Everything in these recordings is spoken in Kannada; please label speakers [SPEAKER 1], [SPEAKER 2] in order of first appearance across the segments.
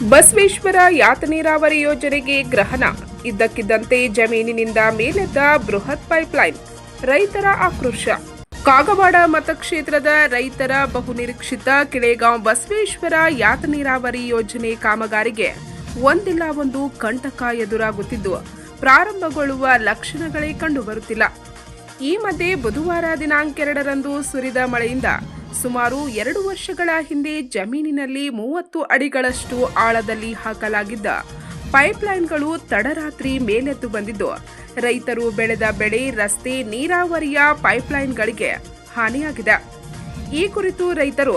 [SPEAKER 1] ಬಸವೇಶ್ವರ ಯಾತ ನೀರಾವರಿ ಯೋಜನೆಗೆ ಗ್ರಹಣ. ಇದ್ದಕ್ಕಿದ್ದಂತೆ ಜಮೀನಿನಿಂದ ಮೇಲೆದ್ದ ಬೃಹತ್ ಪೈಪ್ಲೈನ್. ರೈತರ ಆಕ್ರೋಶ. ಕಾಗವಾಡ ಮತಕ್ಷೇತ್ರದ ರೈತರ ಬಹುನಿರೀಕ್ಷಿತ ಕೆಳೆಗಾಂವ್ ಬಸವೇಶ್ವರ ಯಾತ ನೀರಾವರಿ ಯೋಜನೆ ಕಾಮಗಾರಿಗೆ ಒಂದಿಲ್ಲ ಒಂದು ಕಂಟಕ ಎದುರಾಗುತ್ತಿದ್ದು, ಪ್ರಾರಂಭಗೊಳ್ಳುವ ಲಕ್ಷಣಗಳೇ ಕಂಡುಬರುತ್ತಿಲ್ಲ. ಈ ಮಧ್ಯೆ ಬುಧವಾರ ದಿನಾಂಕ ಎರಡರಂದು ಸುರಿದ ಮಳೆಯಿಂದ ಸುಮಾರು ಎರಡು ವರ್ಷಗಳ ಹಿಂದೆ ಜಮೀನಿನಲ್ಲಿ ಮೂವತ್ತು ಅಡಿಗಳಷ್ಟು ಆಳದಲ್ಲಿ ಹಾಕಲಾಗಿದ್ದ ಪೈಪ್ಲೈನ್ಗಳು ತಡರಾತ್ರಿ ಮೇಲೆದ್ದು ಬಂದಿದ್ದು. ರೈತರು ಬೆಳೆದ ಬೆಳೆ ರಸ್ತೆ ನೀರಾವರಿಯ ಪೈಪ್ಲೈನ್ಗಳಿಗೆ ಹಾನಿಯಾಗಿದೆ. ಈ ಕುರಿತು ರೈತರು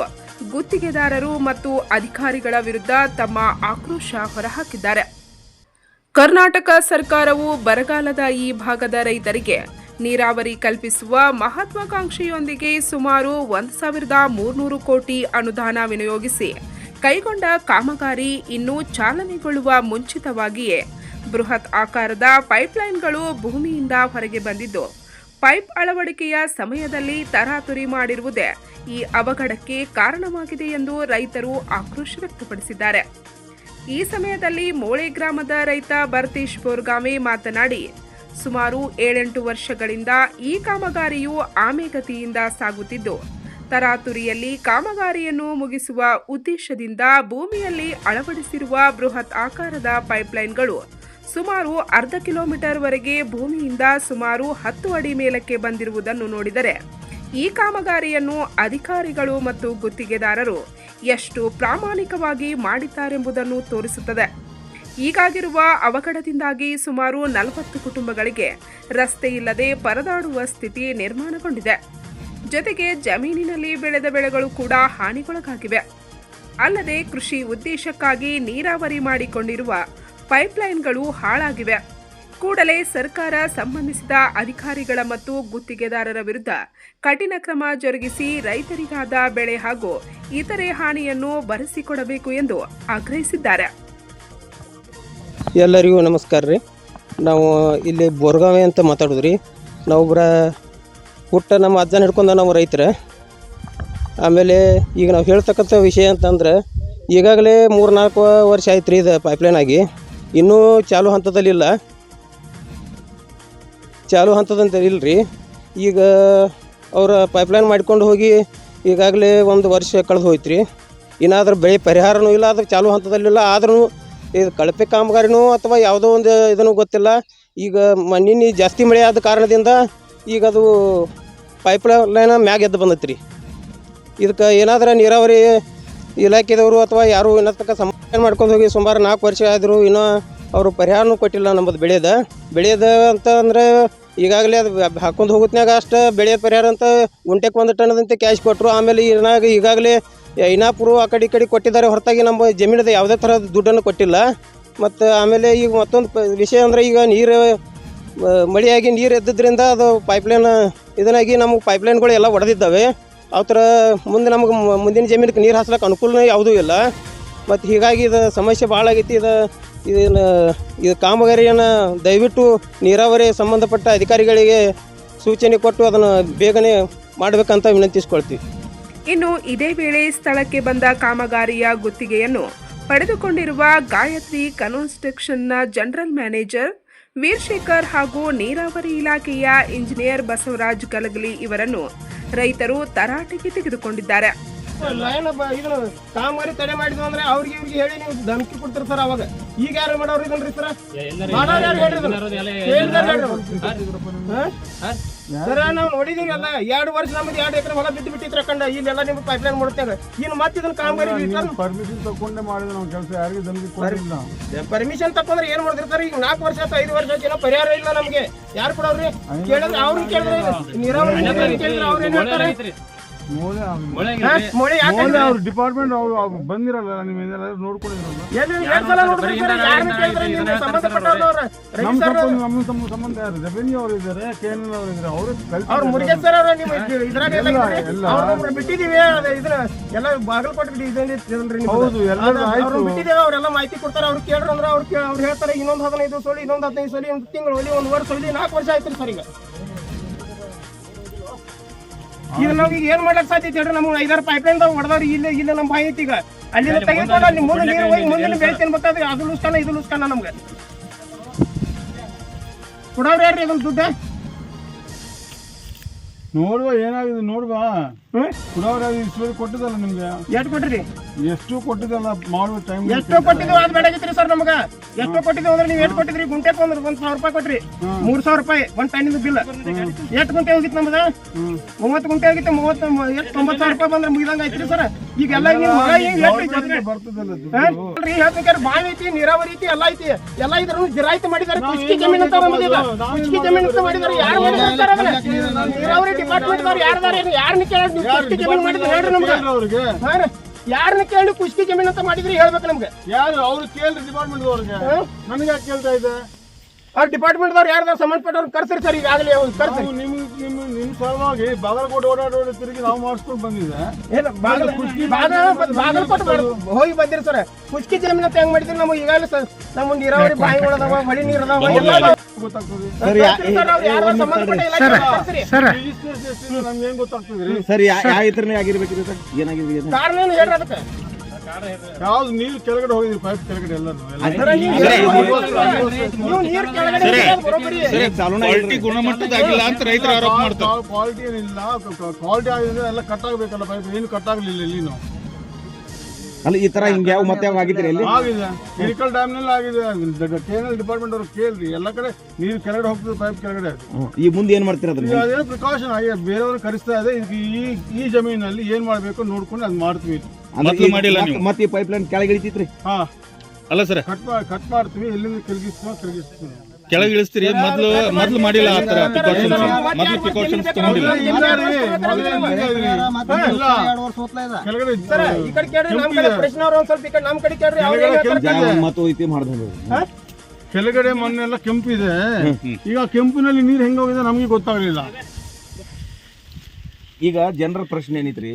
[SPEAKER 1] ಗುತ್ತಿಗೆದಾರರು ಮತ್ತು ಅಧಿಕಾರಿಗಳ ವಿರುದ್ಧ ತಮ್ಮ ಆಕ್ರೋಶ ಹೊರಹಾಕಿದ್ದಾರೆ. ಕರ್ನಾಟಕ ಸರ್ಕಾರವು ಬರಗಾಲದ ಈ ಭಾಗದ ರೈತರಿಗೆ ನೀರಾವರಿ ಕಲ್ಪಿಸುವ ಮಹತ್ವಾಕಾಂಕ್ಷೆಯೊಂದಿಗೆ ಸುಮಾರು ಒಂದು ಸಾವಿರದ ಮೂರ್ನೂರು ಕೋಟಿ ಅನುದಾನ ವಿನಿಯೋಗಿಸಿ ಕೈಗೊಂಡ ಕಾಮಗಾರಿ ಇನ್ನೂ ಚಾಲನೆಗೊಳ್ಳುವ ಮುಂಚಿತವಾಗಿಯೇ ಬೃಹತ್ ಆಕಾರದ ಪೈಪ್ಲೈನ್ಗಳು ಭೂಮಿಯಿಂದ ಹೊರಗೆ ಬಂದಿದ್ದು, ಪೈಪ್ ಅಳವಡಿಕೆಯ ಸಮಯದಲ್ಲಿ ತರಾತುರಿ ಮಾಡಿರುವುದೇ ಈ ಅವಘಡಕ್ಕೆ ಕಾರಣವಾಗಿದೆ ಎಂದು ರೈತರು ಆಕ್ರೋಶ ವ್ಯಕ್ತಪಡಿಸಿದ್ದಾರೆ. ಈ ಸಮಯದಲ್ಲಿ ಮೋಳೆ ಗ್ರಾಮದ ರೈತ ಭರತೇಶ್ ಬೋರ್ಗಾಮೆ ಮಾತನಾಡಿ ಸುಮಾರು ಏಳೆಂಟು ವರ್ಷಗಳಿಂದ ಈ ಕಾಮಗಾರಿಯು ಆಮೆಗತಿಯಿಂದ ಸಾಗುತ್ತಿದ್ದು, ತರಾತುರಿಯಲ್ಲಿ ಕಾಮಗಾರಿಯನ್ನು ಮುಗಿಸುವ ಉದ್ದೇಶದಿಂದ ಭೂಮಿಯಲ್ಲಿ ಅಳವಡಿಸಿರುವ ಬೃಹತ್ ಆಕಾರದ ಪೈಪ್ಲೈನ್ಗಳು ಸುಮಾರು ಅರ್ಧ ಕಿಲೋಮೀಟರ್ ವರೆಗೆ ಭೂಮಿಯಿಂದ ಸುಮಾರು ಹತ್ತು ಅಡಿ ಮೇಲಕ್ಕೆ ಬಂದಿರುವುದನ್ನು ನೋಡಿದರೆ, ಈ ಕಾಮಗಾರಿಯನ್ನು ಅಧಿಕಾರಿಗಳು ಮತ್ತು ಗುತ್ತಿಗೆದಾರರು ಎಷ್ಟು ಪ್ರಾಮಾಣಿಕವಾಗಿ ಮಾಡಿದ್ದಾರೆಂಬುದನ್ನು ತೋರಿಸುತ್ತದೆ. ಹೀಗಾಗಿರುವ ಅವಘಡದಿಂದಾಗಿ ಸುಮಾರು ನಲವತ್ತು ಕುಟುಂಬಗಳಿಗೆ ರಸ್ತೆ ಇಲ್ಲದೆ ಪರದಾಡುವ ಸ್ಥಿತಿ ನಿರ್ಮಾಣಗೊಂಡಿದೆ. ಜೊತೆಗೆ ಜಮೀನಿನಲ್ಲಿ ಬೆಳೆದ ಬೆಳೆಗಳು ಕೂಡ ಹಾನಿಗೊಳಗಾಗಿವೆ. ಅಲ್ಲದೆ ಕೃಷಿ ಉದ್ದೇಶಕ್ಕಾಗಿ ನೀರಾವರಿ ಮಾಡಿಕೊಂಡಿರುವ ಪೈಪ್ಲೈನ್ಗಳು ಹಾಳಾಗಿವೆ. ಕೂಡಲೇ ಸರ್ಕಾರ ಸಂಬಂಧಿಸಿದ ಅಧಿಕಾರಿಗಳ ಮತ್ತು ಗುತ್ತಿಗೆದಾರರ ವಿರುದ್ಧ ಕಠಿಣ ಕ್ರಮ ಜರುಗಿಸಿ ರೈತರಿಗಾದ ಬೆಳೆ ಹಾಗೂ ಇತರೆ ಹಾನಿಯನ್ನು ಭರಿಸಿಕೊಡಬೇಕು ಎಂದು ಆಗ್ರಹಿಸಿದ್ದಾರೆ.
[SPEAKER 2] ಎಲ್ಲರಿಗೂ ನಮಸ್ಕಾರ ರೀ. ನಾವು ಇಲ್ಲಿ ಬೋರ್ಗಾವಿ ಅಂತ ಮಾತಾಡೋದು ರೀ ನಾವೊಬ್ಬರ ಹುಟ್ಟ ನಮ್ಮ ಅಜ್ಜನ ಹಿಡ್ಕೊಂಡ ನಾವು ರೈತರ. ಆಮೇಲೆ ಈಗ ನಾವು ಹೇಳ್ತಕ್ಕಂಥ ವಿಷಯ ಅಂತಂದ್ರೆ, ಈಗಾಗಲೇ ಮೂರು ನಾಲ್ಕು ವರ್ಷ ಆಯ್ತು ರೀ ಇದು ಪೈಪ್ಲೈನ್ ಆಗಿ. ಇನ್ನೂ ಚಾಲು ಹಂತದಲ್ಲಿಲ್ಲ ಚಾಲು ಹಂತದಂತ ಇಲ್ಲ ರೀ ಈಗ ಅವರ ಪೈಪ್ಲೈನ್ ಮಾಡ್ಕೊಂಡು ಹೋಗಿ ಈಗಾಗಲೇ ಒಂದು ವರ್ಷ ಕಳೆದು ಹೋಯ್ತು ರೀ ಇನ್ನಾದ್ರೂ ಬೆಳೆ ಪರಿಹಾರನೂ ಇಲ್ಲ ಅದ್ರ ಚಾಲು ಹಂತದಲ್ಲಿಲ್ಲ ಆದ್ರೂ ಇದು ಕಳಪೆ ಕಾಮಗಾರಿನೂ ಅಥವಾ ಯಾವುದೋ ಒಂದು ಇದನ್ನು ಗೊತ್ತಿಲ್ಲ. ಈಗ ಮಣ್ಣಿನ ಜಾಸ್ತಿ ಮಳೆ ಆದ ಕಾರಣದಿಂದ ಈಗ ಅದು ಪೈಪ್ ಲೈನ್ ಮ್ಯಾಗ ಎದ್ದು ಬಂದೈತೆ ರೀ ಇದಕ್ಕೆ ಏನಾದರೂ ನೀರಾವರಿ ಇಲಾಖೆದವರು ಅಥವಾ ಯಾರು ಇನ್ನತಕ್ಕ ಸಮಾಧಾನ ಮಾಡ್ಕೊಂಡು ಹೋಗಿ ಸುಮಾರು ನಾಲ್ಕು ವರ್ಷ ಆದರೂ ಇನ್ನೂ ಅವರು ಪರಿಹಾರನೂ ಕೊಟ್ಟಿಲ್ಲ ನಮ್ಮದು ಬೆಳೆಯದ ಬೆಳೆಯದ ಅಂತ ಅಂದರೆ ಈಗಾಗಲೇ ಅದು ಹಾಕೊಂಡು ಹೋಗುತ್ನ್ಯಾಗ ಅಷ್ಟು ಬೆಳೆಯ ಪರಿಹಾರ ಅಂತ ಗುಂಟೆಗೆ ಒಂದು ಟನ್ನದಂತೆ ಕ್ಯಾಶ್ ಕೊಟ್ಟರು ಆಮೇಲೆ ಏನಾಗ ಈಗಾಗಲೇ ಐನಾಪುರ ಆ ಕಡೆ ಈ ಕಡೆ ಕೊಟ್ಟಿದ್ದಾರೆ. ಹೊರತಾಗಿ ನಮ್ಮ ಜಮೀನದ ಯಾವುದೇ ಥರದ ದುಡ್ಡನ್ನು ಕೊಟ್ಟಿಲ್ಲ. ಮತ್ತು ಆಮೇಲೆ ಈಗ ಮತ್ತೊಂದು ವಿಷಯ ಅಂದರೆ ಈಗ ನೀರು ಮಳೆಯಾಗಿ ನೀರು ಎದ್ದಿದ್ದರಿಂದ ಅದು ಪೈಪ್ಲೈನ್ ಇದನ್ನಾಗಿ ನಮಗೆ ಪೈಪ್ಲೈನ್ಗಳು ಎಲ್ಲ ಒಡೆದಿದ್ದಾವೆ. ಆ ಥರ ಮುಂದೆ ನಮಗೆ ಮುಂದಿನ ಜಮೀನಿಗೆ ನೀರು ಹಾಸ್ಲಕ್ಕೆ ಅನುಕೂಲನೇ ಯಾವುದೂ ಇಲ್ಲ. ಮತ್ತು ಹೀಗಾಗಿ ಇದು ಸಮಸ್ಯೆ ಭಾಳ ಆಗೈತಿ. ಇದು, ಇದನ್ನು, ಇದು ಕಾಮಗಾರಿಯನ್ನು ದಯವಿಟ್ಟು ನೀರಾವರಿ ಸಂಬಂಧಪಟ್ಟ ಅಧಿಕಾರಿಗಳಿಗೆ ಸೂಚನೆ ಕೊಟ್ಟು ಅದನ್ನು ಬೇಗನೆ ಮಾಡಬೇಕಂತ ವಿನಂತಿಸ್ಕೊಳ್ತೀವಿ.
[SPEAKER 1] ಇನ್ನು ಇದೇ ವೇಳೆ ಸ್ಥಳಕ್ಕೆ ಬಂದ ಕಾಮಗಾರಿಯ ಗುತ್ತಿಗೆಯನ್ನು ಪಡೆದುಕೊಂಡಿರುವ ಗಾಯತ್ರಿ ಕನ್ಸ್ಟ್ರಕ್ಷನ್ನ ಜನರಲ್ ಮ್ಯಾನೇಜರ್ ವೀರ್ಶೇಖರ್ ಹಾಗೂ ನೀರಾವರಿ ಇಲಾಖೆಯ ಇಂಜಿನಿಯರ್ ಬಸವರಾಜ್ ಕಲಗಲಿ ಇವರನ್ನು ರೈತರು ತರಾಟೆಗೆ ತೆಗೆದುಕೊಂಡಿದ್ದಾರೆ.
[SPEAKER 2] ಲೈನ್ ಇದನ್ನ ಕಾಮಗಾರಿ ತಡೆ ಮಾಡಿದ್ವಿ ಅಂದ್ರೆ ಅವ್ರಿಗೆ ಇವ್ರಿಗೆ ಹೇಳಿ ನೀವು ಧಮಕಿ ಕೊಡ್ತೀರಿ ಸರ್ ಅವಾಗ. ಈಗ ಯಾರು ಮಾಡೋರು ಇದನ್ರಿ ಸರ್? ಮಾಡೋರು ಯಾರು? ಹೇಳಿದಾರ್. ಸರ ನಾವು ನೋಡಿದೀವಿ ಎಲ್ಲ. ಎರಡು ವರ್ಷ ನಮ್ದು ಎರಡು ಎಕರೆ ಹೊಲ ಬಿಟ್ಟು ಬಿಟ್ಟಿತ್ರ ಕಂಡ ಇಲ್ಲೆಲ್ಲ ನಿಮ್ಗೆ ಪೈಪ್ಲೈನ್ ಮಾಡ್ತೇವೆ ಇನ್ನು ಮತ್ತೆ ಇದನ್ನ ಕಾಮಗಾರಿ
[SPEAKER 3] ಪರ್ಮಿಷನ್ ತಗೊಂಡೇ ಮಾಡಿದ ನಾವು ಕೆಲಸ ಯಾರಿಗೂ
[SPEAKER 2] ಪರ್ಮಿಷನ್ ತಕೊಂಡ್ರೆ ಏನ್ ಮಾಡಿದ್ರಿ ಸರ್? ಈಗ ನಾಲ್ಕು ವರ್ಷ ಆಯ್ತು ಐದು ವರ್ಷ ಆಯ್ತು ಏನೋ ಪರಿಹಾರ ಇಲ್ಲ ನಮ್ಗೆ. ಯಾರು ಕೊಡೋರಿ? ಕೇಳಿದ್ರೆ ಅವ್ರಿಗೆ ಕೇಳಿದ್ರೆ ನೀರಾವರಿ ಕೇಳಿದ್ರೆ ಅವ್ರು ಏನ್ ಹೇಳ್ತಾರೆ? ಮಳೆ
[SPEAKER 3] ಅವ್ರ ಡಿಪಾರ್ಟ್ಮೆಂಟ್ ಅವ್ರು ಅವ್ರು ಬಂದಿರಲ್ಲ ನಿಮ್ ಏನಾದ್ರು ನೋಡ್ಕೊಂಡಿರಲ್ಲ. ನಮ್ಮ ಸಂಬಂಧ ನಮ್ಮ ಸಂಬಂಧ ಸಂಬಂಧ ಯಾರು ರೆವೆನ್ಯೂ ಅವ್ರು ಇದ್ದಾರೆ ಕೆ ಎನ್ ಎಲ್ ಅವ್ರು ಇದಾರೆ ಅವರು
[SPEAKER 2] ಅವ್ರು ಮುರುಗೇಶ್ ಸರ್ ಅವ್ರ ನಿಮ್ಮ ಇದ್ರಾಗ ಎಲ್ಲ
[SPEAKER 3] ಎಲ್ಲ,
[SPEAKER 2] ಇದ್ರಿ?
[SPEAKER 3] ಎಲ್ಲ.
[SPEAKER 2] ಬಿಟ್ಟಿದೀವಿ ಎಲ್ಲ ಬಾಗಲಕೋಟೆ ಇದನ್ರಿ ನಿಮ್ದು.
[SPEAKER 3] ಹೌದು, ಎಲ್ಲರೂ ಆಯ್ತು.
[SPEAKER 2] ಬಿಟ್ಟಿದ್ದೇವೆ ಅವರೆಲ್ಲ ಮಾಹಿತಿ ಕೊಡ್ತಾರೆ ಅವ್ರು ಕೇಳ್ರ ಅಂದ್ರೆ ಅವ್ರು ಕೇ- ಅವ್ರು ಹೇಳ್ತಾರೆ ಇನ್ನೊಂದು ಹದಿನೈದು ಸೊಲಿ ಇನ್ನೊಂದು ಹದಿನೈದು ಸೊಲಿ ಒಂದು ತಿಂಗಳು ಹೊಲಿ ಒಂದು ವರ್ಷ ಹೊಲಿ ನಾಲ್ಕು ವರ್ಷ ಆಯ್ತು ಸರ್ ಈಗ ಈಗ ನಮ್ಗೆ ಏನ್ ಮಾಡಕ್ ಸಾಧ್ಯತೆ ಹೇಳ್ರಿ? ನಮ್ಗೆ ಐದಾರು ಪೈಪ್ಲೈನ್ ಹೊಡೆದವ್ರಿ. ಇಲ್ಲ ಇಲ್ಲ ನಮ್ಮ ಮಾಹಿತಿ ಈಗ. ಅಲ್ಲಿಂದ ತೆಗೆದುಕೊಂಡು ಅಲ್ಲಿ ಮುಂದೆ ನೀರು ಹೋಗಿ ಮುಂದೆ ಬೆಳೆ ತಿನ್ಬೇಕಾದ್ರೆ ಅದು ಲೂಸ್ಕಾನ ಇದು ಲೂಸ್ಕಾನ ನಮ್ಗೆ. ಕೊಡೋರು ಯಾರ್ರಿ ಅದನ್ನ ದುಡ್ಡು?
[SPEAKER 3] ನೋಡುವ ಏನಾಗಿದೆ ನೋಡುವ. ಕುಡವ್ರ ಇಷ್ಟು ಕೊಟ್ಟಿದ್ದಲ್ಲ ನಿಮ್ಗೆ?
[SPEAKER 2] ಎಷ್ಟು ಕೊಟ್ಟ್ರಿ
[SPEAKER 3] ಎಷ್ಟು ಕೊಟ್ಟಿದ್ದಲ್ಲ ಮಾಡುವ ಟೈಮ್
[SPEAKER 2] ಎಷ್ಟು ಕೊಟ್ಟಿದ್ದು ಅದು ಬೇಡಾಗಿತ್ರಿ ಸರ್ ನಮಗ. ಎಷ್ಟು ಕೊಟ್ಟಿದ್ದು ಅಂದ್ರೆ ನೀವು ಎಷ್ಟು ಕೊಟ್ಟಿದ್ರಿ? ಗುಂಟೆಗೆ ಒಂದು ಒಂದ್ ಸಾವಿರ ರೂಪಾಯಿ ಕೊಟ್ರಿ. ಮೂರ್ ಸಾವಿರ ರೂಪಾಯಿ ಒಂದ್ ಟೈಮಿಂದ ಬಿಲ್. ಎಷ್ಟು ಗುಂಟೆ ಹೋಗಿತ್ತು ನಮ್ದ ಮೂವತ್ತು ಗುಂಟೆ ಹೋಗಿತ್ತು ಮೂವತ್ತು ಎಷ್ಟು ತೊಂಬತ್ತು ಸಾವಿರ ರೂಪಾಯಿ ಬಂದ್ರೆ ಮುಗಿದಂಗ ಐತ್ರಿ ಸರ್. ಈಗ ಎಲ್ಲ ನೀವು ಹೊಲ ಹಿಂಗ್ ಹೇಳ್ರಿ
[SPEAKER 3] ಬರ್ತದಲ್ಲ
[SPEAKER 2] ಹಾ?
[SPEAKER 3] ದುಡ್ಡು
[SPEAKER 2] ಅಲ್ರಿ ಹೇಳ್ಬೇಕಾದ್ರೆ ಬಾವಿ ಐತಿ ನೀರಾವರಿ ಐತಿ ಎಲ್ಲ ಐತಿ. ಎಲ್ಲ ಇದ್ರ ಜಿರಾಯಿತಿ ಮಾಡಿದಾರೆ ಕೃಷಿ ಜಮೀನು ಅಂತ ಕುಷ್ಕಿ ಜಮೀನ್ ಅಂತ ಮಾಡಿದಾರೆ ಯಾರು? ನೀರಾವರಿ ಡಿಪಾರ್ಟ್ಮೆಂಟ್ ದವ್ರು ಯಾರ್ದಾರ ಯಾರನ್ನ ಕೇಳಿ ಕೃಷಿ ಜಮೀನು ಮಾಡಿದ್ರೆ ಹೇಳ್ರಿ ನಮ್ಗೆ. ಯಾರನ್ನ ಕೇಳಿ ಕುಷ್ಕಿ ಜಮೀನ್ ಅಂತ ಮಾಡಿದ್ರಿ ಹೇಳ್ಬೇಕು ನಮ್ಗೆ.
[SPEAKER 3] ಯಾರು? ಅವ್ರು ಕೇಳ್ರಿ ಡಿಪಾರ್ಟ್ಮೆಂಟ್ ಅವ್ರಿಗೆ ನನಗೆ ಯಾಕೆ ಕೇಳ್ತಾ ಇದೆ
[SPEAKER 2] ಅವ್ರ ಡಿಪಾರ್ಟ್ಮೆಂಟ್ ದವ್ರು ಯಾರ್ದಾರ ಸಂಬಂಧಪಟ್ಟವ್ರು ಕರ್ಸ್ರಿ ಸರ್ ಈಗಾಗಲೇ ಅವ್ರು ಕರ್ಸ್ರಿ.
[SPEAKER 3] ನಿಮ್ ನಿಮ್ ನಿಮ್ ಸಲುವಾಗಿ ಬಾಗಲಕೋಟೆ ಓಡಾಡೋಡಿ ತಿರುಗಿ ನಾವು ಮಾಡಿಸ್ಕೊಂಡು ಬಂದಿದೆ.
[SPEAKER 2] ಏನು ಬಾಗಲ ಬಾಗಲ ಬಾಗಲಕೋಟೆ ಹೋಗಿ ಬಂದಿರಿ ಸರ್. ಕುಷ್ಕಿ ಜಮೀನ ಹೆಂಗ್ ಮಾಡಿದ್ರಿ? ನಮಗೆ ಈಗಾಗಲೇ ಸರ್ ನಮ್ಮ ನೀರಾವರಿ ಬಾವಿಗಳದಾವ ಮಳಿ ನೀರ್ ಅದಾವ ಎಲ್ಲ ಸರ್,
[SPEAKER 4] ಸರ್ ಯಾವ ಏನಾಗಿದೆ?
[SPEAKER 2] ಕಾರಣ ಏನು ಹೇಳ್ರಿ ಅದಕ್ಕೆ?
[SPEAKER 3] ಯಾವ್ದು ನೀರು ಕೆಳಗಡೆ ಹೋಗಿದ್ರಿ ಪೈಪ್ ಕೆಳಗಡೆ ಎಲ್ಲಾನು.
[SPEAKER 5] ಗುಣಮಟ್ಟದಾಗಿಲ್ಲ ಅಂತ ರೈತರು ಆರೋಪ ಮಾಡ್ತಾರೆ.
[SPEAKER 3] ಕ್ವಾಲಿಟಿ ಏನಿಲ್ಲ ಕ್ವಾಲಿಟಿ ಆಗಿದೆ ಎಲ್ಲ ಕಟ್ ಆಗ್ಬೇಕಲ್ಲ ಪೈಪ್ ಏನು ಕಟ್ ಆಗ್ಲಿಲ್ಲ ಇಲ್ಲಿ ನಾವು
[SPEAKER 4] ಅಲ್ಲ ಈ ತರ ಹಿಂಗೆ ಯಾವ ಮತ್ತೆ ಯಾವ ಆಗಿದ್ರಿ ಅಲ್ಲಿ?
[SPEAKER 3] ಆಗಿದೆ. ಡ್ಯಾಮ್ನಲ್ಲಿ ಆಗಿದೆ. ಕೆನಲ್ ಡಿಪಾರ್ಟ್ಮೆಂಟ್ ಅವ್ರು ಕೇಳ್ರಿ. ಎಲ್ಲ ಕಡೆ ನೀರು ಕೆಳಗಡೆ ಹೋಗ್ತದೆ ಪೈಪ್ ಕೆಳಗಡೆ.
[SPEAKER 4] ಈ ಮುಂದೆ ಏನ್ ಮಾಡ್ತೀರ
[SPEAKER 3] ಈಗ
[SPEAKER 4] ಅದ್ರ
[SPEAKER 3] ಅದೇನೋ ಪ್ರಿಕಾಷನ್ ಆಗಿ ಬೇರೆಯವ್ರು ಕರೆಸ್ತಾ ಇದೆ ಈ ಈ ಜಮೀನಲ್ಲಿ ಏನ್ ಮಾಡ್ಬೇಕು ನೋಡ್ಕೊಂಡು ಅದ್ ಮಾಡ್ತೀವಿ.
[SPEAKER 5] ಮೊದ್ಲು ಮಾಡಿಲ್ಲ ನೀವು.
[SPEAKER 4] ಮತ್ತೆ ಈ ಪೈಪ್ ಲೈನ್ ಕೆಳಗೆ ಇಳಿತೈತ್ರಿ?
[SPEAKER 3] ಹಾ.
[SPEAKER 5] ಅಲ್ಲ ಸರ್.
[SPEAKER 3] ಕಟ್ ಕಟ್ ಮಾಡ್ತೀವಿ ಎಲ್ಲಿಂದ ತಿರುಗಿಸ್ತೀವಿ ತಿರುಗಿಸ್ತೀವಿ.
[SPEAKER 5] ಕೆಳಗೆ ಇಳಿಸ್ತೀರಿ ಮೊದಲು ಮೊದಲು ಮಾಡಿಲ್ಲ ಆ ತರ ಪ್ರಿಕಾಷನ್ಸ್ ಮೊದಲು ಪ್ರಿಕಾಷನ್ಸ್ ತಗೊಂಡಿಲ್ಲ.
[SPEAKER 4] ಮತ್ತು ಐತಿ ಮಾಡ್ದಂಗ
[SPEAKER 3] ಕೆಳಗಡೆ ಮಣ್ಣೆಲ್ಲ ಕೆಂಪಿದೆ ಈಗ ಕೆಂಪಿನಲ್ಲಿ ನೀರು ಹೆಂಗೆ ಹೋಗಿದೆ ನಮ್ಗೆ ಗೊತ್ತಾಗಲಿಲ್ಲ
[SPEAKER 4] ಈಗ ಜನರ ಪ್ರಶ್ನೆ ಏನಿತ್ರಿ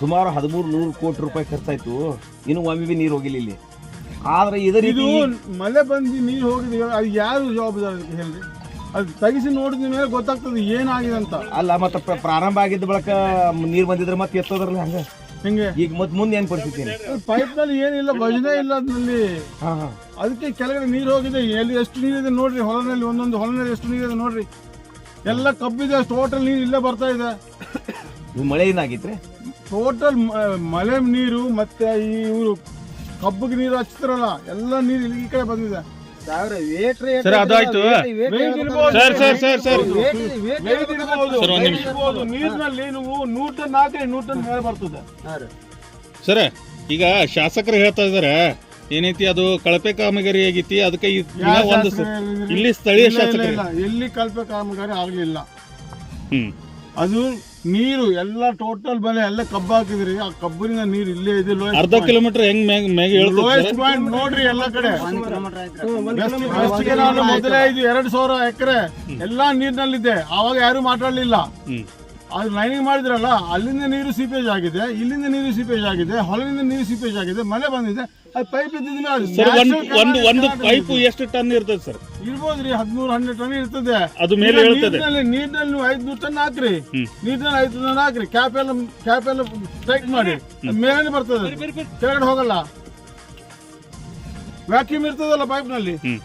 [SPEAKER 4] ಸುಮಾರು ಹದಿಮೂರು ನೂರು ಕೋಟಿ ರೂಪಾಯಿ ಖರ್ಚಾಯ್ತು ಇನ್ನು ಒಮ್ಮೆ ಬಿ ನೀರು ಹೋಗಿಲ್ಲ ಇಲ್ಲಿ ಆದ್ರೆ ಇದರ
[SPEAKER 3] ಇದು ಮಳೆ ಬಂದು ನೀರು ಹೋಗಿದೆ ಅದು ಯಾರು ಜವಾಬ್ದಾರಿ ಹೇಳಿ? ಹೇಳ್ರಿ ಅದು ತೆಗಿಸಿ ನೋಡಿದ ಮೇಲೆ ಗೊತ್ತಾಗ್ತದೆ ಏನಾಗಿದೆ ಅಂತ.
[SPEAKER 4] ಅಲ್ಲ ಮತ್ತೆ ಪ್ರ- ಪ್ರಾರಂಭ ಆಗಿದ್ದ ಬಳಕ ನೀರು ಬಂದಿದ್ರೆ ಮತ್ತೆ ಎತ್ತೋದ್ರಲ್ಲ ಹಂಗೆ?
[SPEAKER 3] ಹಿಂಗೆ?
[SPEAKER 4] ಈಗ ಮತ್ ಮುಂದೆ ಏನ್ ಪರಿಸ್ಥಿತಿ?
[SPEAKER 3] ಪೈಪ್ನಲ್ಲಿ ಏನಿಲ್ಲ ಭಜನೆ ಇಲ್ಲ ಅದ್ರಲ್ಲಿ. ಅದಕ್ಕೆ ಕೆಳಗಡೆ ನೀರು ಹೋಗಿದೆ ಎಲ್ಲಿ ಎಷ್ಟು ನೀರಿದೆ ನೋಡ್ರಿ ಹೊಲನಲ್ಲಿ ಒಂದೊಂದು ಹೊಲನಲ್ಲಿ ಎಷ್ಟು ನೀರಿದೆ ನೋಡ್ರಿ. ಎಲ್ಲ ಕಬ್ಬಿದೆ ಟೋಟಲ್ ನೀರು ಇಲ್ಲೇ ಬರ್ತಾ ಇದೆ.
[SPEAKER 4] ಮಳೆಯಿಂದ ಆಗಿದ್ರೆ
[SPEAKER 3] ಟೋಟಲ್ ಮಳೆ ನೀರು ಮತ್ತೆ ಈ ಇವರು ಕಬ್ಬಿಗೆ ನೀರು ಹಚ್ತಾರಲ್ಲ ಎಲ್ಲ ನೀರು ಇಲ್ಲಿ ಈ ಕಡೆ ಬಂದಿದೆ.
[SPEAKER 5] Sir ಅದಾಯ್ತು. Sir sir sir sir. Sir, ಒಂದ್ ನಿಮಿಷ.
[SPEAKER 3] ನೀರಿನಲ್ಲಿ ನೀವು ನೂರು ಟನ್ ಹಾಕಿ ನೂರು ಟನ್ ಮೇಲೆ ಬರ್ತದೆ
[SPEAKER 5] ಸರ್ ಈಗ ಶಾಸಕರು ಹೇಳ್ತಾ ಇದಾರೆ ಏನೈತಿ ಅದು ಕಳಪೆ ಕಾಮಗಾರಿ ಆಗೈತಿ ಅದಕ್ಕೆ ಈ ದಿನ ಒಂದು ಸ- ಇಲ್ಲಿ ಸ್ಥಳೀಯ ಶಾಸಕರು.
[SPEAKER 3] ಇಲ್ಲ. ಎಲ್ಲಿ ಕಳಪೆ ಕಾಮಗಾರಿ ಆಗ್ಲಿಲ್ಲ.
[SPEAKER 5] ಹ್ಮ್.
[SPEAKER 3] ಅದು ನೀರು ಎಲ್ಲ ಟೋಟಲ್ ಬೆಲೆ ಎಲ್ಲ ಕಬ್ಬು ಹಾಕಿದ್ರಿ. ಆ ಕಬ್ಬಿನ ನೀರು ಇಲ್ಲೇ ಇದೆ
[SPEAKER 5] ಅರ್ಧ ಕಿಲೋಮೀಟರ್ ಹೆಂಗ್
[SPEAKER 3] ಲೋಯೆಸ್ಟ್ ಪಾಯಿಂಟ್ ನೋಡ್ರಿ ಎಲ್ಲ ಕಡೆ. ಮೊದಲೇ ಇದು ಎರಡ್ ಸಾವಿರ ಎಕರೆ. ಎಲ್ಲಾ ನೀರಿನಲ್ಲಿದೆ. ಆವಾಗ ಯಾರು ಮಾತಾಡ್ಲಿಲ್ಲ.
[SPEAKER 5] ಹ್ಮ್.
[SPEAKER 3] ಅದು ಲೈನಿಂಗ್ ಮಾಡಿದ್ರಲ್ಲ ಅಲ್ಲಿಂದ ನೀರು ಸೀಪೇಜ್ ಆಗಿದೆ ಇಲ್ಲಿಂದ ನೀರು ಸೀಪೇಜ್ ಆಗಿದೆ ಹೊಲದಿಂದ ನೀರು ಸೀಪೇಜ್ ಆಗಿದೆ ಮಳೆ ಬಂದಿದೆ ಅದು ಪೈಪ್ ಇದ್ದಿದ್ಮೇಲೆ
[SPEAKER 5] ಸರ್ ಒಂದು ಒಂದು ಪೈಪ್ ಎಷ್ಟು ಟನ್ ಇರ್ತದೆ ಸರ್
[SPEAKER 3] ಇರ್ಬೋದ್ರಿ ಹದಿಮೂರು ಹನ್ನೆರಡು ಟನ್ ಇರ್ತದೆ.
[SPEAKER 5] ಅದು ಮೇಲೆ
[SPEAKER 3] ನೀರಿನಲ್ಲಿ ನೀರಿನಲ್ಲಿ ನೀವು ಐದ್ನೂರು ಟನ್ ಹಾಕ್ರಿ. ನೀರಿನಲ್ಲಿ ಐದು ಟನ್ ಹಾಕ್ರಿ. ಕ್ಯಾಪ್ ಎಲ್ಲ ಕ್ಯಾಪ್ ಎಲ್ಲ ಟೈಟ್ ಮಾಡಿ. ಮೇಲೆ ಬರ್ತದೆ ಕೆಳಗಡೆ ಹೋಗಲ್ಲ. ವ್ಯಾಕ್ಯೂಮ್ ಇರ್ತದಲ್ಲ ಪೈಪ್ನಲ್ಲಿ.
[SPEAKER 5] ಹ್ಮ್.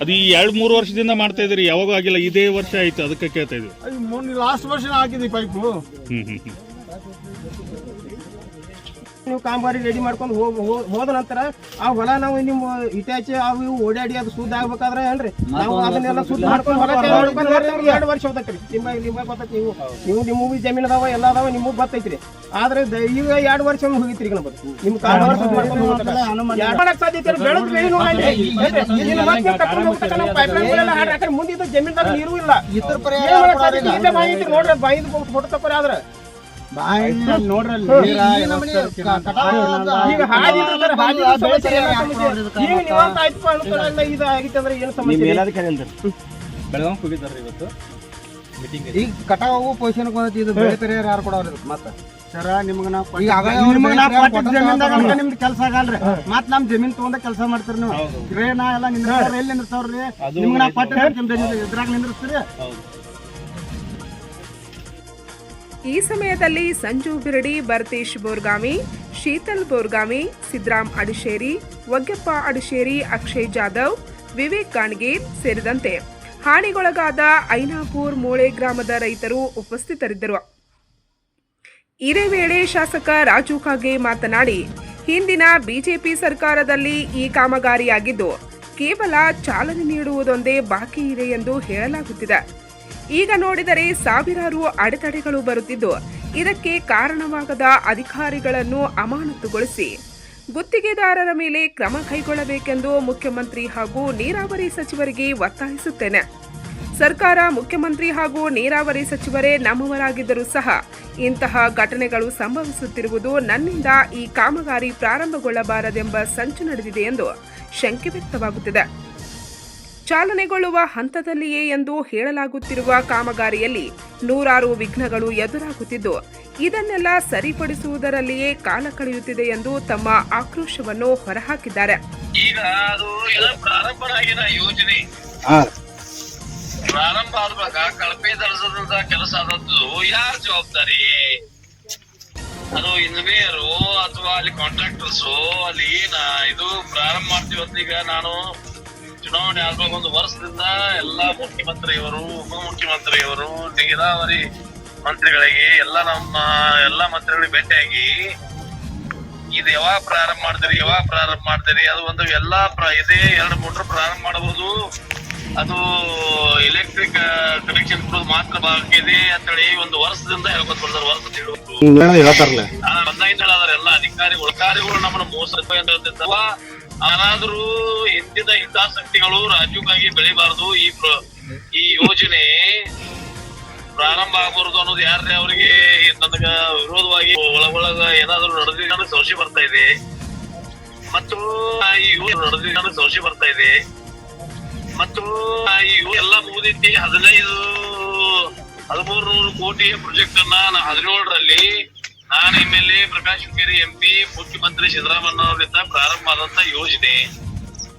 [SPEAKER 5] ಅದು ಈ ಎರಡ್ ಮೂರು ವರ್ಷದಿಂದ ಮಾಡ್ತಾ ಇದ್ರಿ ಯಾವಾಗ ಆಗಿಲ್ಲ ಇದೇ ವರ್ಷ ಆಯ್ತು ಅದಕ್ಕೆ ಕೇಳ್ತಾ ಇದ್ವಿ
[SPEAKER 3] ಅದು ಮೊನ್ನೆ ಲಾಸ್ಟ್ ವರ್ಷ ಹಾಕಿದ್ವಿ ಪೈಪು
[SPEAKER 5] ಹ್ಮ್ ಹ್ಮ್ ಹ್ಮ್.
[SPEAKER 2] ನೀವು ಕಾಮಗಾರಿ ರೆಡಿ ಮಾಡ್ಕೊಂಡು ಹೋಗೋ ಹೋದ ನಂತರ ಆ ಹೊಲ ನಾವು ನಿಮ್ಮ ಇಟ್ಯಾಚೆ ಅವು ಇವು ಓಡಾಡಿ ಅದು ಶುದ್ಧ ಆಗ್ಬೇಕಾದ್ರೆ ಏನ್ರಿ ನಾವು ಅದನ್ನೆಲ್ಲ ಶುದ್ಧ ಮಾಡ್ಕೊಂಡು ಹೊಲ ಎರಡು ವರ್ಷ ಹೋದ್ರಿ ನಿಮ್ಮ ನಿಮ್ಮ ಗೊತ್ತೈತಿ ನೀವು ನೀವು ನಿಮ್ಮ ಜಮೀನ್ ಅದಾವ ಎಲ್ಲ ಅದಾವ ನಿಮಗೆ ಬರ್ತೈತ್ರಿ ಆದ್ರೆ ಈಗ ಎರಡು ವರ್ಷ ಹೋಗಿತ್ರಿ ಈಗ ನಮ್ಮದು ನಿಮ್ಮ ಕಾಮಗಾರಿ ಶುದ್ಧ ಮಾಡ್ಕೊಂಡು ಸಾಧ್ಯತೆ ಇಲ್ಲ? ಏನು ಬೆಳೆ ನೋಡಲ್ಲ. ಇಲ್ಲಿಂದ ಮತ್ತೆ ನೀವು ಕರ್ಕೊಂಡು ಹೋಗ್ಬೇಕಾದ್ರೆ ನಾವು pipeline ಗಳೆಲ್ಲ ಹಾಡ್ ಹಾಕ್ರಿ. ಮುಂದೆ ಇದು ಜಮೀನ್ದಾಗ ನೀರು ಇಲ್ಲ ನೋಡ್ರಿ? ಇಲ್ಲೇ ಬಾವಿ ಐತ್ರಿ ನೋಡ್ರಿ ಫೋಟೋ ತಕ್ಕೊರಿ ಆದ್ರೆ ಈಗ ಹಾದಿದ್ರೆ ಹಾದಿ ಸಮಸ್ಯೆ ಎಲ್ಲ ಸಮಸ್ಯೆ. ಈಗ ನಿವಾಂತ ಆಯ್ತಪ್ಪ ಅನ್ಕೊಳ್ಳೋ ಎಲ್ಲ ಇದು ಆಗಿತ್ತು ಅಂದ್ರೆ ಏನು ಸಮಸ್ಯೆ.
[SPEAKER 4] ಮೇಲಾಧಿಕಾರಿ ಹೇಳ್ತಾರೆ
[SPEAKER 6] ಈಗ ಕಟಾವು ಪೊಸಿಷನ್ ಬಂದೈತಿ ಇದು ಬೆಳೆ ಪರಿಹಾರ ಯಾರು ಕೊಡೋರು ಇದಕ್ಕೆ ಮತ್ತೆ?
[SPEAKER 3] ಸರ ನಿಮ್ಗೆ ನಾವು
[SPEAKER 6] ಈಗ ಆಗ
[SPEAKER 3] ನಿಮ್ಗೆ ನಾವು
[SPEAKER 6] ಬೆಳೆ
[SPEAKER 3] ಕೊಟ್ಟಿದ್ದ ಜಮೀನ್ದಾಗ ಅಂತ ನಿಮ್ದು ಕೆಲಸ ಆಗಲ್ರಿ. ಮತ್ ನಮ್ ಜಮೀನ್ ತಗೊಂಡ ಕೆಲಸ ಮಾಡ್ತೀರಿ ನೀವು. ಕ್ರೇನ ಎಲ್ಲ ನಿಂದ್ರವ್ರ ಎಲ್ಲಿ ನಿಂದ್ರಸ್ತಾವ್ರಿ? ನಿಮ್ಗೆ ನಾವು ಕೊಟ್ಟಿದ್ದ ಇದ್ರಾಗ ನಿಂದ್ರಿಸ್ತೀರಿ?
[SPEAKER 1] ಈ ಸಮಯದಲ್ಲಿ ಸಂಜು ಬಿರಡಿ ಭರತೀಶ್ ಬೋರ್ಗಾಮಿ, ಶೀತಲ್ ಬೋರ್ಗಾಮಿ ಸಿದ್ದರಾಮ್ ಅಡಿಶೇರಿ ವಗ್ಗಪ್ಪ ಅಡಿಶೇರಿ, ಅಕ್ಷಯ್ ಜಾಧವ್, ವಿವೇಕ್ ಗಾಣಗೀರ್ ಸೇರಿದಂತೆ ಹಾನಿಗೊಳಗಾದ ಐನಾಪುರ್ ಮೂಳೆ ಗ್ರಾಮದ ರೈತರು ಉಪಸ್ಥಿತರಿದ್ದರು. ಇದೇ ವೇಳೆ ಶಾಸಕ ರಾಜು ಖಾಗೆ ಮಾತನಾಡಿ, ಹಿಂದಿನ ಬಿಜೆಪಿ ಸರ್ಕಾರದಲ್ಲಿ ಈ ಕಾಮಗಾರಿಯಾಗಿದ್ದು ಕೇವಲ ಚಾಲನೆ ನೀಡುವುದೊಂದೇ ಬಾಕಿ ಇದೆ ಎಂದು ಹೇಳಲಾಗುತ್ತಿದೆ. ಈಗ ನೋಡಿದರೆ ಸಾವಿರಾರು ಅಡೆತಡೆಗಳು ಬರುತ್ತಿದ್ದು, ಇದಕ್ಕೆ ಕಾರಣವಾಗದ ಅಧಿಕಾರಿಗಳನ್ನು ಅಮಾನತುಗೊಳಿಸಿ. ಗುತ್ತಿಗೆದಾರರ ಮೇಲೆ ಕ್ರಮ ಕೈಗೊಳ್ಳಬೇಕೆಂದು ಮುಖ್ಯಮಂತ್ರಿ ಹಾಗೂ ನೀರಾವರಿ ಸಚಿವರಿಗೆ ಒತ್ತಾಯಿಸುತ್ತೇನೆ. ಸರ್ಕಾರ, ಮುಖ್ಯಮಂತ್ರಿ ಹಾಗೂ ನೀರಾವರಿ ಸಚಿವರೇ ನಮ್ಮವರಾಗಿದ್ದರೂ ಸಹ ಇಂತಹ ಘಟನೆಗಳು ಸಂಭವಿಸುತ್ತಿರುವುದು ನನ್ನಿಂದ ಈ ಕಾಮಗಾರಿ ಪ್ರಾರಂಭಗೊಳ್ಳಬಾರದೆಂಬ ಸಂಚು ನಡೆದಿದೆ ಎಂದು ಶಂಕೆ ವ್ಯಕ್ತವಾಗುತ್ತಿದೆ. ಚಾಲನೆಗೊಳ್ಳುವ ಹಂತದಲ್ಲಿಯೇ ಎಂದು ಹೇಳಲಾಗುತ್ತಿರುವ ಕಾಮಗಾರಿಯಲ್ಲಿ ನೂರಾರು ವಿಘ್ನಗಳು ಎದುರಾಗುತ್ತಿದ್ದು ಇದನ್ನೆಲ್ಲ ಸರಿಪಡಿಸುವುದರಲ್ಲಿಯೇ ಕಾಲ ಕಳೆಯುತ್ತಿದೆ ಎಂದು ತಮ್ಮ ಆಕ್ರೋಶವನ್ನು ಹೊರಹಾಕಿದ್ದಾರೆ.
[SPEAKER 7] ಈಗ ಅದು ಎಲ್ಲ ಪ್ರಾರಂಭ ಯೋಜನೆ. ಪ್ರಾರಂಭ ಆದಾಗ ಕಳಪೆ ದರ್ಜದ ಕೆಲಸ ಆದದ್ದು ಯಾರ ಜವಾಬ್ದಾರಿ? ಅದು ಇಂಜಿನಿಯರು ಅಥವಾ ಅಲ್ಲಿ ಕಾಂಟ್ರಾಕ್ಟರ್ಸ್ ಅಲ್ಲಿ ಏನ ಇದು ಪ್ರಾರಂಭ ಮಾಡ್ತೀವಿ ಅಂತ ಈಗ ನಾನು? ಚುನಾವಣೆ ಆಗುವ ಒಂದು ವರ್ಷದಿಂದ ಎಲ್ಲಾ ಮುಖ್ಯಮಂತ್ರಿಯವರು ಉಪಮುಖ್ಯಮಂತ್ರಿಯವರು ನೀರಾವರಿ ಮಂತ್ರಿಗಳಿಗೆ ಎಲ್ಲ ನಮ್ಮ ಎಲ್ಲಾ ಮಂತ್ರಿಗಳಿಗೆ ಭೇಟಿಯಾಗಿ ಇದು ಯಾವಾಗ ಪ್ರಾರಂಭ ಮಾಡ್ತೀರಿ ಯಾವಾಗ ಪ್ರಾರಂಭ ಮಾಡ್ತೀರಿ ಅದು ಒಂದು ಎಲ್ಲಾ ಪ್ರ- ಇದೇ ಎರಡು ಮೋಟರ್ ಪ್ರಾರಂಭ ಮಾಡಬಹುದು. ಅದು ಎಲೆಕ್ಟ್ರಿಕ್ ಕನೆಕ್ಷನ್ ಕೊಡೋದು ಮಾತ್ರ ಬಾಕಿ ಇದೆ ಅಂತೇಳಿ ಒಂದು ವರ್ಷದಿಂದ ಹೇಳ್ಕೊತ ಬರ್ತಾರೆ ವರ್ಷ
[SPEAKER 8] ಹೇಳ್ತಾರಲ್ಲ
[SPEAKER 7] ಬಂದಾಗಿಂದ ಹೇಳದಾರೆ ಎಲ್ಲ ಅಧಿಕಾರಿಗಳು ಅಧಿಕಾರಿಗಳು ನಮ್ಮನ್ನು ಮೋಸ ಹೇಳ್ತಿದ್ದವ ಯಾರಾದ್ರೂ ಹಿಂದಿನ ಹಿತಾಸಕ್ತಿಗಳು ರಾಜ್ಯಕ್ಕಾಗಿ ಬೆಳಿಬಾರದು ಈ ಈ ಯೋಜನೆ ಪ್ರಾರಂಭ ಆಗಬಾರದು ಅನ್ನೋದು ಯಾರೇ ಅವರಿಗೆ? ನನಗ ವಿರೋಧವಾಗಿ ಒಳಗೊಳಗ ಏನಾದ್ರೂ ನಡೆದಿದೆ ಅನ್ನೋ ಸಂಶಯ ಬರ್ತಾ ಇದೆ. ಮತ್ತು ಈ ಯೋಜನೆ ನಡೆದಿದೆ ಅನ್ನೋ ಸಂಶಯ ಬರ್ತಾ ಇದೆ. ಮತ್ತು ಈ ಎಲ್ಲ ಮುಗಿದೈತಿ ಹದಿನೈದು ಹದಿಮೂರು ನೂರು ಕೋಟಿ ಪ್ರಾಜೆಕ್ಟ್ ಅನ್ನ ಹದಿನೇಳರಲ್ಲಿ ನಾನು M L A Prakash Hukkeri M P ಮುಖ್ಯಮಂತ್ರಿ ಸಿದ್ದರಾಮಯ್ಯ ಅವರಿಂದ ಪ್ರಾರಂಭ ಆದಂತ ಯೋಜನೆ.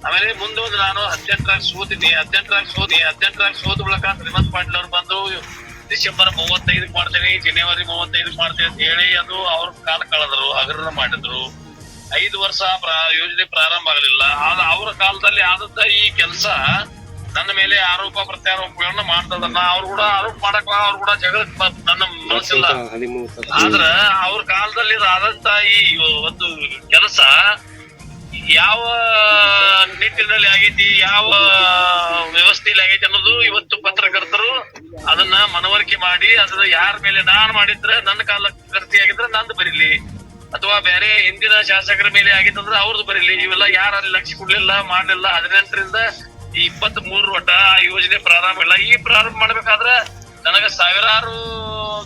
[SPEAKER 7] ಆಮೇಲೆ ಮುಂದೆ ಒಂದು ನಾನು ಹದಿನೆಂಟರಾಗ ಸೋತಿನಿ ಹದಿನೆಂಟರಾಗ ಸೋದಿ ಹದಿನೆಂಟರಾಗ ಸೋತ ಬಳಿಕ ಶ್ರೀಮಂತ್ ಪಾಟೀಲ್ ಅವರು ಬಂದು ಡಿಸೆಂಬರ್ ಮೂವತ್ತೈದಕ್ಕೆ ಮಾಡ್ತೇನೆ ಜನವರಿ ಮೂವತ್ತೈದಕ್ಕೆ ಮಾಡ್ತೇನೆ ಅಂತ ಹೇಳಿ ಅದು ಅವ್ರ ಕಾಲ ಕಳೆದ್ರು, ಹಗರಣ ಮಾಡಿದ್ರು. ಐದು ವರ್ಷ ಯೋಜನೆ ಪ್ರಾರಂಭ ಆಗಲಿಲ್ಲ. ಆದ ಅವರ ಕಾಲದಲ್ಲಿ ಆದಂತ ಈ ಕೆಲಸ ನನ್ನ ಮೇಲೆ ಆರೋಪ ಪ್ರತ್ಯಾರೋಪಗಳನ್ನ ಮಾಡ್ತದನ್ನ ಅವ್ರು ಕೂಡ ಆರೋಪ ಮಾಡಕ್ ಅವ್ರು ಕೂಡ ಜಗಳ ನನ್ನ ಮನಸ್ಸಿಲ್ಲ. ಆದ್ರ ಅವ್ರ ಕಾಲದಲ್ಲಿ ಆದಂತ ಈ ಒಂದು ಕೆಲಸ ಯಾವ ನಿಟ್ಟಿನಲ್ಲಿ ಆಗೈತಿ ಯಾವ ವ್ಯವಸ್ಥೆಯಲ್ಲಿ ಆಗೈತಿ ಅನ್ನೋದು ಇವತ್ತು ಪತ್ರಕರ್ತರು ಅದನ್ನ ಮನವರಿಕೆ ಮಾಡಿ ಅದ್ರ ಯಾರ ಮೇಲೆ ನಾನ್ ಮಾಡಿದ್ರೆ ನನ್ನ ಕಾಲ ಕರ್ತಿ ಆಗಿದ್ರೆ ನಂದು ಬರೀಲಿ. ಅಥವಾ ಬೇರೆ ಹಿಂದಿನ ಶಾಸಕರ ಮೇಲೆ ಆಗಿತ್ತಂದ್ರೆ ಅವ್ರದ್ದು ಬರೀಲಿ. ಇವೆಲ್ಲ ಯಾರು ಅಲ್ಲಿ ಲಕ್ಷ ಕೊಡ್ಲಿಲ್ಲ ಮಾಡ್ಲಿಲ್ಲ ಹದಿನೆಂಟರಿಂದ ಇಪ್ಪತ್ತ್ ಮೂರು ಒಟ್ಟ ಆ ಯೋಜನೆ ಪ್ರಾರಂಭ ಇಲ್ಲ. ಈ ಪ್ರಾರಂಭ ಮಾಡ್ಬೇಕಾದ್ರೆ ನನಗ ಸಾವಿರಾರು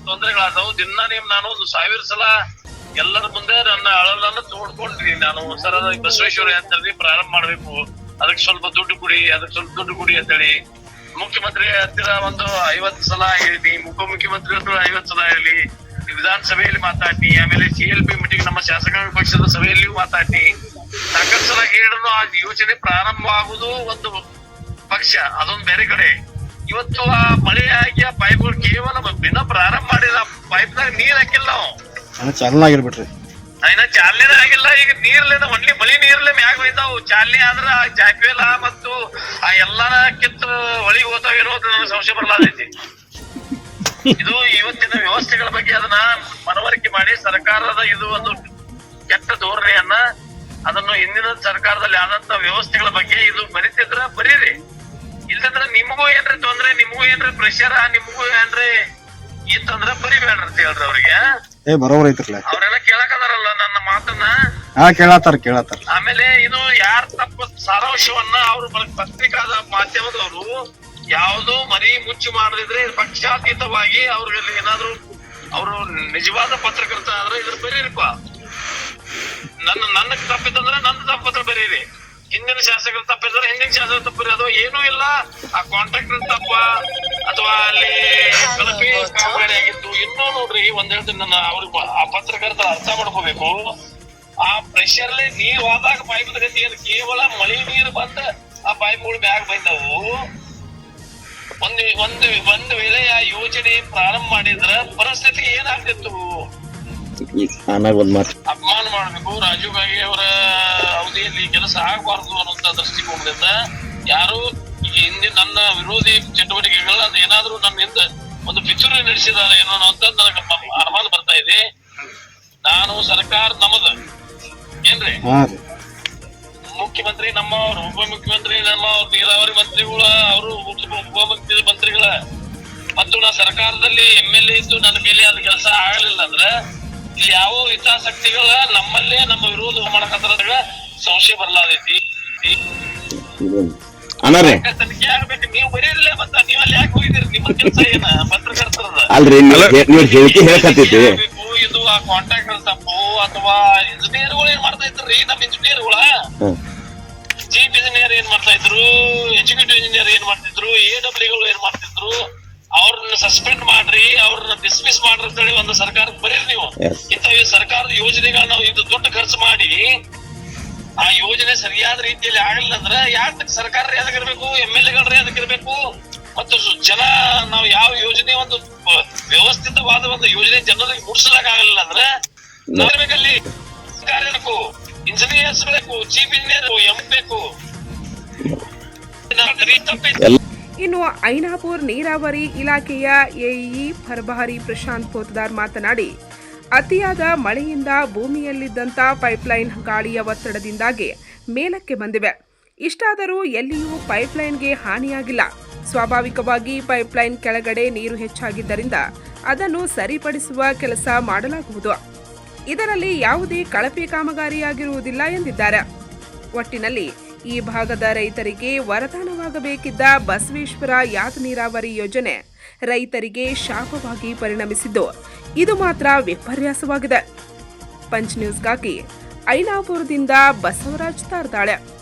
[SPEAKER 7] ತೊಂದರೆಗಳಾದವು. ದಿನ ನಿಮ್ ನಾನು ಒಂದು ಸಾವಿರ ಸಲ ಎಲ್ಲರ ಮುಂದೆ ನನ್ನ ಅಳಲನ್ನು ತೋಡ್ಕೊಂಡ್ರಿ. ನಾನು ಸರ್ ಬಸವೇಶ್ವರ ಅಂತೇಳಿ ಪ್ರಾರಂಭ ಮಾಡ್ಬೇಕು. ಅದಕ್ಕೆ ಸ್ವಲ್ಪ ದುಡ್ಡು ಕೊಡಿ, ಅದಕ್ಕೆ ಸ್ವಲ್ಪ ದುಡ್ಡು ಕೊಡಿ ಅಂತೇಳಿ ಮುಖ್ಯಮಂತ್ರಿ ಹತ್ತಿರ ಒಂದು ಐವತ್ತು ಸಲ ಹೇಳಿ, ಉಪಮುಖ್ಯಮಂತ್ರಿ ಹತ್ರ ಐವತ್ತು ಸಲ ಹೇಳಿ, ವಿಧಾನಸಭೆಯಲ್ಲಿ ಮಾತಾಡಿ, ಆಮೇಲೆ ಸಿ ಎಲ್ ಪಿ ಮೀಟಿಂಗ್ ನಮ್ಮ ಶಾಸಕಾಂಗ ಪಕ್ಷದ ಸಭೆಯಲ್ಲಿಯೂ ಮಾತಾಡಿ ಸಾಕಷ್ಟು ಸಲ ಹೇಳಿದ್ರು ಆ ಯೋಜನೆ ಪ್ರಾರಂಭ ಆಗುವುದು ಒಂದು ಪಕ್ಷ ಅದೊಂದು ಬೇರೆ ಕಡೆ. ಇವತ್ತು ಆ ಮಳೆ ಆಗಿ ಆ ಪೈಪ್ಗಳು ಕೇವಲ ದಿನ ಪ್ರಾರಂಭ ಮಾಡಿದ ಪೈಪ್ನಾಗ ನೀರ್ ಹಾಕಿಲ್ಲ ನಾವು.
[SPEAKER 8] ಚಾಲನ ಆಗಿರ್ಬಿಟ್ರಿ.
[SPEAKER 7] ಇನ್ನ ಚಾಲನೆ ಆಗಿಲ್ಲ ಈಗ ನೀರ್ಲಿಂದ ಒನ್ಲಿ ಮಳಿ ನೀರ್ಲೆ ಮ್ಯಾಗ ಹೋಯ್ತಾವು. ಚಾಲನೆ ಆದ್ರ ಆ ಜಾಕ್ವೆಲ ಮತ್ತು ಆ ಎಲ್ಲಾನ ಕಿತ್ತು ಒಳಗೆ ಹೋತಾವ ಅಂತ ನನಗೆ ಸಂಶಯ ಬರ್ಲಾದೈತಿ ಇದು ಇವತ್ತಿನ ವ್ಯವಸ್ಥೆಗಳ ಬಗ್ಗೆ ಅದನ್ನ ಮನವರಿಕೆ ಮಾಡಿ ಸರ್ಕಾರದ ಇದು ಒಂದು ಕೆಟ್ಟ ಧೋರಣೆಯನ್ನ ಅದನ್ನು ಹಿಂದಿನ ಸರ್ಕಾರದಲ್ಲಿ ಆದಂತ ವ್ಯವಸ್ಥೆಗಳ ಬಗ್ಗೆ ಇದು ಬರೀತಿದ್ರ ಬರೀರಿ ನಿಮಗೂ ಏನ್ರ ತೊಂದ್ರೆ ನಿಮಗೂ ಏನ್ರ ಪ್ರೆಷರ್ ನಿಮಗೂ ಏನ್ರಿ ಇತ್ತಂದ್ರ ಬರಿಬೇಡ್ರಿ ಅಂತ ಹೇಳ್ರಿ ಅವ್ರಿಗೆ.
[SPEAKER 8] ಏ ಬರೋಬರ್ ಐತ್ರಲ್ಲ.
[SPEAKER 7] ಅವ್ರೆಲ್ಲ ಕೇಳಕದಾರಲ್ಲ ನನ್ನ ಮಾತನ್ನ?
[SPEAKER 8] ಹಾ ಕೇಳತ್ತಾರ ಕೇಳತ್ತಾರ.
[SPEAKER 7] ಆಮೇಲೆ ಇದು ಯಾರ ತಪ್ಪು ಸಾರಾಂಶವನ್ನ ಅವರು ಪತ್ರಿಕಾದ ಮಾಧ್ಯಮದವರು ಯಾವುದು ಮರಿ ಮುಚ್ಚಿ ಮಾಡದಿದ್ರೆ ಪಕ್ಷಾತೀತವಾಗಿ ಅವ್ರಿಗೆ ಏನಾದ್ರು ಅವರು ನಿಜವಾದ ಪತ್ರಕರ್ತ ಆದ್ರೆ ಇದ್ರ ಬರೀರಿಪ್ಪ. ನನ್ನ ನನ್ನ ತಪ್ಪಿತ್ತಂದ್ರೆ ನನ್ನ ತಪ್ಪತ್ರ ಬರೀರಿ. ಹಿಂದಿನ ಶಾಸಕರು ತಪ್ಪಿದ್ರೆ ಹಿಂದಿನ ಶಾಸಕರು ತಪ್ಪಿದ್ರೆ ಅದು ಏನೂ ಇಲ್ಲ. ಆ ಕಾಂಟ್ರಾಕ್ಟರ್ ತಪ್ಪ. ಅಥವಾ ಅಲ್ಲಿ ಕಳಪೆ ಕಾಮಗಾರಿ ಆಗಿತ್ತು. ಇನ್ನೂ ನೋಡ್ರಿ ಒಂದ್ ಹೇಳ್ತೀನಿ ನನ್ನ ಅವ್ರಿಗೆ ಆ ಪತ್ರಕರ್ತರ ಅರ್ಥ ಮಾಡ್ಕೋಬೇಕು. ಆ ಪ್ರೆಷರ್ ನೀರ್ ಹೋದಾಗ ಪೈಪ್ ಗತಿ ಏನು? ಕೇವಲ ಮಳೆ ನೀರು ಬಂದ ಆ ಪೈಪ್ಗಳು ಬ್ಯಾಗ್ ಬಂದವು. ಒಂದು ಒಂದು ಒಂದು ವೇಳೆ ಆ ಯೋಜನೆ ಪ್ರಾರಂಭ ಮಾಡಿದ್ರ ಪರಿಸ್ಥಿತಿ ಏನಾಗ್ತಿತ್ತು?
[SPEAKER 4] ಆಮ್ಯಾಗ ಒಂದು ಮಾತು
[SPEAKER 7] ಅಪಮಾನ ಮಾಡಬೇಕು. ರಾಜೀವ್ ಗಾಂಧಿ ಅವರ ಅವಧಿಯಲ್ಲಿ ಕೆಲಸ ಆಗಬಾರದು ಅನ್ನುವಂತ ದೃಷ್ಟಿಕೋನದಿಂದ ಯಾರು ಹಿಂದೆ ನನ್ನ ವಿರೋಧಿ ಚಟುವಟಿಕೆಗಳ ಏನಾದರೂ ಏನಾದ್ರೂ ನನ್ನಿಂದ ಒಂದು ಪಿತೂರಿ ನಡೆಸಿದ್ದಾರೆ ಏನೋ ಅಂತ ನನಗೆ ಅನುಮಾನ ಬರ್ತಾ ಇದೆ. ನಾನು ಸರ್ಕಾರ ನಮ್ಮದ. ಏನ್ರಿ?
[SPEAKER 4] ಉಪ
[SPEAKER 7] ಮುಖ್ಯಮಂತ್ರಿ ನಮ್ಮ ಉಪಮುಖ್ಯಮಂತ್ರಿ ನಮ್ಮ ನೀರಾವರಿ ಮಂತ್ರಿಗಳ ಅವರು ಉಪಮುಖ್ಯಮಂತ್ರಿಗಳ ಮತ್ತು ನಾ ಸರ್ಕಾರದಲ್ಲಿ ಎಂ ಎಲ್ ಎ ಇದ್ದು ನನ್ನ ಮೇಲೆ ಅದು ಕೆಲಸ ಆಗಲಿಲ್ಲ ಅಂದ್ರೆ ಇಲ್ಲಿ ಯಾವ ಹಿತಾಸಕ್ತಿಗಳ ನಮ್ಮಲ್ಲೇ ನಮ್ಮ ವಿರೋಧ ಮಾಡಕತ್ತಾರ ಸಂಶಯ ಬರ್ಲಾದೈತಿ ತನಿಖೆ ಆಗ್ಬೇಕು ನೀವು ಬರೀರಲ್ಲ ಮತ್ತ ನೀವ್ ಅಲ್ಲಿ ಯಾಕೆ ಹೋಗಿದ್ದೀರಿ? ನಿಮ್ಮ ಕೆಲಸ ಏನ? ಪತ್ರಕರ್ತರದ.
[SPEAKER 4] ಅಲ್ರಿ ನೀವು ಹೇಳಿಕೆ ಹೇಳಕತ್ತೈತಿ
[SPEAKER 7] ಇದು ಆ ಕಾಂಟ್ರಾಕ್ಟರ್ ತಪ್ಪು ಅಥವಾ ಇಂಜಿನಿಯರ್ಗಳು ಏನ್ ಮಾಡ್ತಾ ಇದ್ರಿ? ನಮ್ಮ ಇಂಜಿನಿಯರ್ಗಳ. ಚೀಫ್ ಇಂಜಿನಿಯರ್ ಏನ್ ಮಾಡ್ತಾ ಇದ್ರು? ಎಕ್ಸಿಕ್ಯೂಟಿವ್ ಇಂಜಿನಿಯರ್ ಏನ್ ಮಾಡ್ತಿದ್ರು? ಎ ಡಬ್ಲ್ಯೂಗಳು ಏನ್ ಮಾಡ್ತಿದ್ರು? ಅವ್ರನ್ನ ಸಸ್ಪೆಂಡ್ ಮಾಡ್ರಿ ಅವ್ರನ್ನ ಡಿಸ್ಮಿಸ್ ಮಾಡ್ರಿ ಅಂತ ಹೇಳಿ ಒಂದು ಸರ್ಕಾರಕ್ಕೆ ಬರೀರಿ ನೀವು. ಇಂತ ಸರ್ಕಾರದ ಯೋಜನೆಗಳನ್ನ ನಾವು ಇದು ದುಡ್ಡು ಖರ್ಚು ಮಾಡಿ ಆ ಯೋಜನೆ ಸರಿಯಾದ ರೀತಿಯಲ್ಲಿ ಆಗಲಿಲ್ಲ ಅಂದ್ರೆ ಯಾಕೆ ಸರ್ಕಾರ ಯಾವ್ದಕ್ಕಿರ್ಬೇಕು ಎಂ ಎಲ್ ಎಗಳ ಯಾವ್ದಕ್ಕಿರ್ಬೇಕು ಮತ್ತು ಜನ ನಾವು ಯಾವ ಯೋಜನೆ ಒಂದು ವ್ಯವಸ್ಥಿತವಾದ ಒಂದು ಯೋಜನೆ ಜನರಿಗೆ ಮುಡಿಸಲಾಗಲಿಲ್ಲ ಅಂದ್ರೆ ನಾವಿರ್ಬೇಕಲ್ಲಿ ಸರ್ಕಾರ ಬೇಕು ಇಂಜಿನಿಯರ್ಸ್ ಬೇಕು ಚೀಫ್ ಇಂಜಿನಿಯರ್ ಎಂ ಬೇಕು
[SPEAKER 1] ಇನ್ನು ಐನಾಪುರ್ ನೀರಾವರಿ ಇಲಾಖೆಯ ಎಇಇ ಫರ್ಬಹರಿ ಪ್ರಶಾಂತ್ ಪೋತದಾರ್ ಮಾತನಾಡಿ, ಅತಿಯಾದ ಮಳೆಯಿಂದ ಭೂಮಿಯಲ್ಲಿದ್ದಂಥ ಪೈಪ್ಲೈನ್ ಗಾಳಿಯ ಒತ್ತಡದಿಂದಾಗಿ ಮೇಲಕ್ಕೆ ಬಂದಿವೆ. ಇಷ್ಟಾದರೂ ಎಲ್ಲಿಯೂ ಪೈಪ್ಲೈನ್ಗೆ ಹಾನಿಯಾಗಿಲ್ಲ. ಸ್ವಾಭಾವಿಕವಾಗಿ ಪೈಪ್ಲೈನ್ ಕೆಳಗಡೆ ನೀರು ಹೆಚ್ಚಾಗಿದ್ದರಿಂದ ಅದನ್ನು ಸರಿಪಡಿಸುವ ಕೆಲಸ ಮಾಡಲಾಗುವುದು. ಇದರಲ್ಲಿ ಯಾವುದೇ ಕಳಪೆ ಕಾಮಗಾರಿಯಾಗಿರುವುದಿಲ್ಲ ಎಂದಿದ್ದಾರೆ. ಒಟ್ಟಿನಲ್ಲಿ ಈ ಭಾಗದ ರೈತರಿಗೆ ವರದಾನವಾಗಬೇಕಿದ್ದ ಬಸವೇಶ್ವರ ಯಾತ ನೀರಾವರಿ ಯೋಜನೆ ರೈತರಿಗೆ ಶಾಪವಾಗಿ ಪರಿಣಮಿಸಿದ್ದು, ಇದು ಮಾತ್ರ ವಿಪರ್ಯಾಸವಾಗಿದೆ. ಪಂಚ್ ನ್ಯೂಸ್ಗಾಗಿ ಐನಾಪುರದಿಂದ ಬಸವರಾಜ್ ತಾರ್ದಾಳೆ.